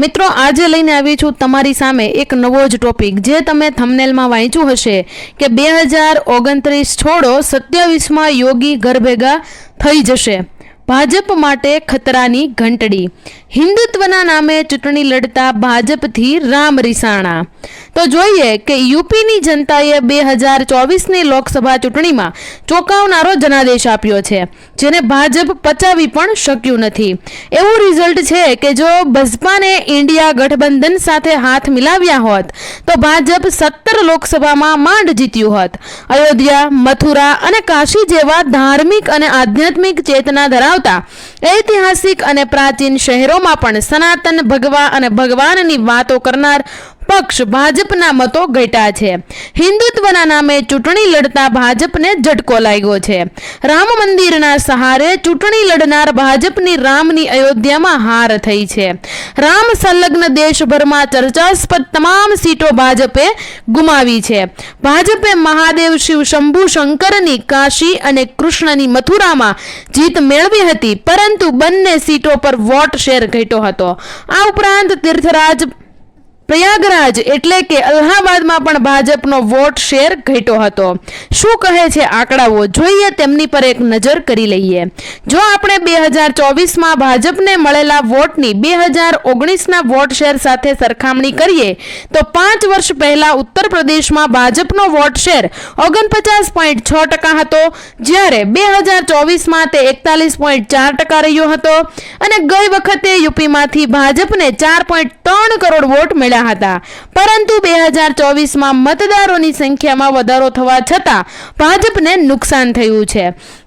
મિત્રો, આજે લઈને આવી છું તમારી સામે એક નવો જ ટોપિક જે તમે થંબનેલમાં વાંચ્યું હશે કે બે હજાર ઓગણત્રીસ છોડો સત્યાવીસમાં યોગી ઘર ભેગા થઈ જશે. ભાજપ માટે ખતરાની ઘંટડી. હિન્દુત્વના નામે ચૂંટણી લડતા ભાજપથી રામ રીસાણા. તો જોઈએ કે યુપીની જનતાએ બે હજાર ચોવીસની લોકસભા ચૂંટણીમાં ચોંકાવનારો જનાદેશ આપ્યો છે, જેને ભાજપ પચાવી પણ શક્યું નથી. એવું રિઝલ્ટ છે કે જો બસપાને ઇન્ડિયા ગઠબંધન સાથે હાથ મિલાવ્યા હોત, તો ભાજપ સત્તર લોકસભામાં માંડ જીત્યું હોત. અયોધ્યા, મથુરા અને કાશી જેવા ધાર્મિક અને આધ્યાત્મિક ચેતના ધરાવતા ઐતિહાસિક અને પ્રાચીન શહેરોમાં પણ સનાતન ભગવા અને ભગવાનની વાતો કરનાર પક્ષ ભાજપના મતો ઘટ્યા છે. હિન્દુત્વના નામે ચૂંટણી લડતા ભાજપને ઝટકો લાગ્યો છે. રામ મંદિરના સહારે ચૂંટણી લડનાર ભાજપની રામની અયોધ્યામાં હાર થઈ છે. રામ સંલગ્ન દેશભરમાં ચર્ચાસ્પદ તમામ સીટો ભાજપે ગુમાવી છે. ભાજપે મહાદેવ શિવ શંભુ શંકરની કાશી અને કૃષ્ણની મથુરામાં જીત મેળવી હતી, પરંતુ બંને સીટો પર વોટ શેર ઘટ્યો હતો. આ ઉપરાંત તીર્થરાજ પ્રયાગરાજ એટલે કે અલ્હાબાદમાં પણ ભાજપનો વોટ શેર ઘટ્યો હતો. શું કહે છે આંકડાઓ? જોઈએ તેમની પર એક નજર કરી લઈએ. જો આપણે બે હજાર ચોવીસમાં ભાજપને મળેલા વોટની બે હજાર ઓગણીસના વોટ શેર સાથે સરખામણી કરીએ, તો પાંચ વર્ષ પહેલા ઉત્તર પ્રદેશમાં ભાજપનો વોટ શેર ઓગણપચાસ પોઈન્ટ છ ટકા હતો, જ્યારે બે હજાર ચોવીસમાં તે એકતાલીસ પોઈન્ટ ચાર ટકા રહ્યો હતો અને ગઈ વખતે યુપીમાંથી ભાજપને ચાર પોઈન્ટ ત્રણ કરોડ વોટ મળ્યા હતા. પરંતુ બે હજાર ચોવીસમાં મતદારોની સંખ્યામાં વધારો થવા છતાં ભાજપને નુકસાન થયું છે.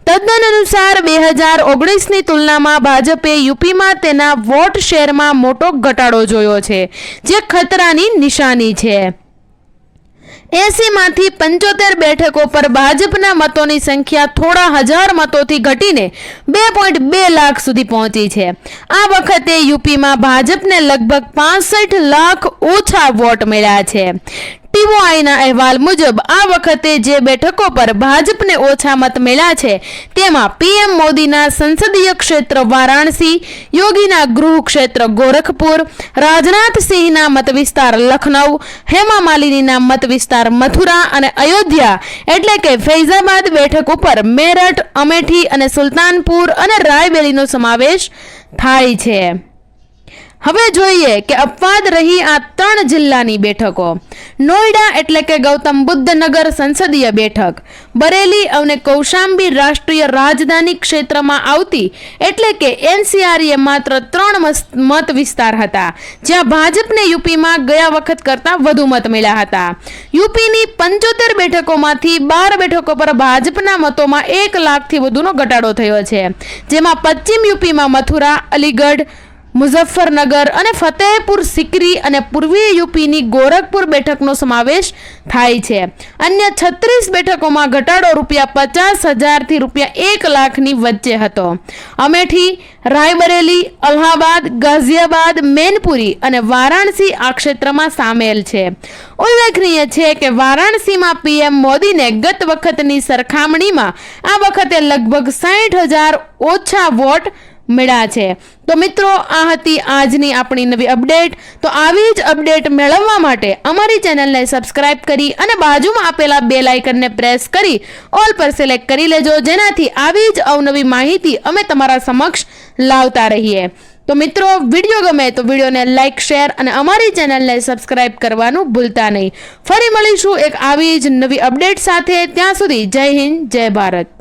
તદ્દન અનુસાર બે હજાર ઓગણીસની તુલનામાં ભાજપે યુપીમાં તેના વોટ શેરમાં મોટો ઘટાડો જોયો છે, જે ખતરાની નિશાની છે. એસીમાંથી પંચોતેર બેઠકો પર ભાજપના મતોની સંખ્યા થોડા હજાર મતોથી ઘટીને બે પોઈન્ટ બે લાખ સુધી પહોંચી છે. આ વખતે યુપીમાં ભાજપને લગભગ પાસઠ લાખ ઓછા વોટ મળ્યા છે. ટીઓઆઈના અહેવાલ મુજબ, આ વખતે જે બેઠકો પર ભાજપને ઓછા મત મળ્યા છે, તેમાં પીએમ મોદીના સંસદીય ક્ષેત્ર વારાણસી, યોગીના ગૃહ ક્ષેત્ર ગોરખપુર રાજનાથસિંહના મત વિસ્તાર લખનઉ હેમા માલિનીના મત વિસ્તાર મથુરા અને અયોધ્યા, એટલે કે ફૈઝાબાદ બેઠક ઉપર મેરઠ, અમેઠી અને સુલતાનપુર અને રાયબેલીનો સમાવેશ થાય છે. હવે જોઈએ કે અપવાદ રહી આ ત્રણ જિલ્લાની બેઠકો. નોઈડા એટલે કે ગૌતમ બુદ્ધ નગર સંસદીય બેઠક. બરેલી અને કૌશાંબી રાષ્ટ્રીય રાજધાની ક્ષેત્રમાં આવતી એટલે કે એનસીઆરએ માત્ર ત્રણ મત વિસ્તાર હતા. જ્યાં ભાજપને યુપીમાં ગયા વખત કરતાં વધુ મત મળ્યા હતા. યુપીની પંચોતેર બેઠકોમાંથી બાર બેઠકો પર ભાજપના મતોમાં એક લાખથી વધુનો ઘટાડો થયો છે. જેમાં પશ્ચિમ યુપીમાં મથુરા, અલીગઢ મુઝફ્ફરનગર અને ફતેહપુર સિકરી અને પૂર્વીય યુપીની ગોરખપુર બેઠકનો સમાવેશ થાય છે. અન્ય છત્રીસ બેઠકોમાં ઘટાડો રૂપિયા પચાસ હજારથી રૂપિયા એક લાખની વચ્ચે હતો. અમેઠી, રાયબરેલી, અલ્હાબાદ, ગાઝિયાબાદ, મેનપુરી અને વારાણસી આ ક્ષેત્રમાં સામેલ છે. ઉલ્લેખનીય છે કે વારાણસીમાં પીએમ મોદીને ગત વખતની સરખામણીમાં આ વખતે લગભગ સાઠ હજાર ઓછા વોટ મળ્યા છે. તો મિત્રો, આ હતી આજની આપણી નવી અપડેટ. તો આવી જ અપડેટ મેળવવા માટે અમારી ચેનલને સબસ્ક્રાઇબ કરી અને બાજુમાં આપેલા બે લાઇકનને પ્રેસ કરી ઓલ પર સિલેક્ટ કરી લેજો. જેનાથી આવી જ અવનવી માહિતી અમે તમારા સમક્ષ લાવતા રહીએ. તો મિત્રો, વીડિયો ગમે તો વિડીયોને લાઇક શેર અને અમારી ચેનલને સબસ્ક્રાઇબ કરવાનું ભૂલતા નહીં. ફરી મળીશું એક આવી જ નવી અપડેટ સાથે. ત્યાં સુધી જય હિન્દ, જય ભારત.